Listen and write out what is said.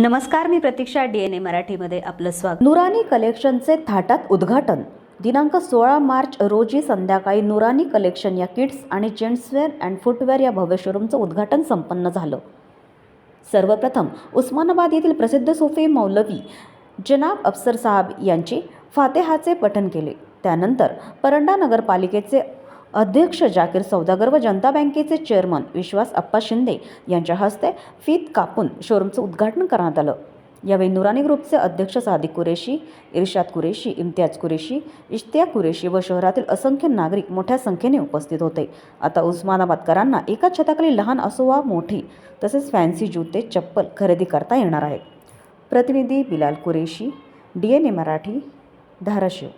नमस्कार मी प्रतीक्षा D N ए मराठीमध्ये आपलं स्वागत. नुरानी कलेक्शनचे थाटात उद्घाटन. दिनांक सोळा मार्च रोजी संध्याकाळी नुरानी कलेक्शन या किड्स आणि जेंट्सवेअर अँड फुटवेअर या भव्य शोरूमचं उद्घाटन संपन्न झालं. सर्वप्रथम उस्मानाबाद येथील प्रसिद्ध सोफी मौलवी जनाब अफसर साहब यांचे फातेहाचे पठण केले. त्यानंतर परंडा नगरपालिकेचे अध्यक्ष जाकीर सौदागर व जनता बँकेचे चेअरमन विश्वास अप्पा शिंदे यांच्या हस्ते फीत कापून शोरूमचं उद्घाटन करण्यात आलं. यावेळी नुरानी ग्रुपचे अध्यक्ष सादिक कुरेशी इर्शाद कुरेशी इम्तियाज कुरेशी इश्तिया कुरेशी व शहरातील असंख्य नागरिक मोठ्या संख्येने उपस्थित होते. आता उस्मानाबादकरांना एका छताखाली लहान असो वा मोठी तसेच फॅन्सी जूते चप्पल खरेदी करता येणार आहेत. प्रतिनिधी Bilal Qureshi D N A Marathi Dharashiv.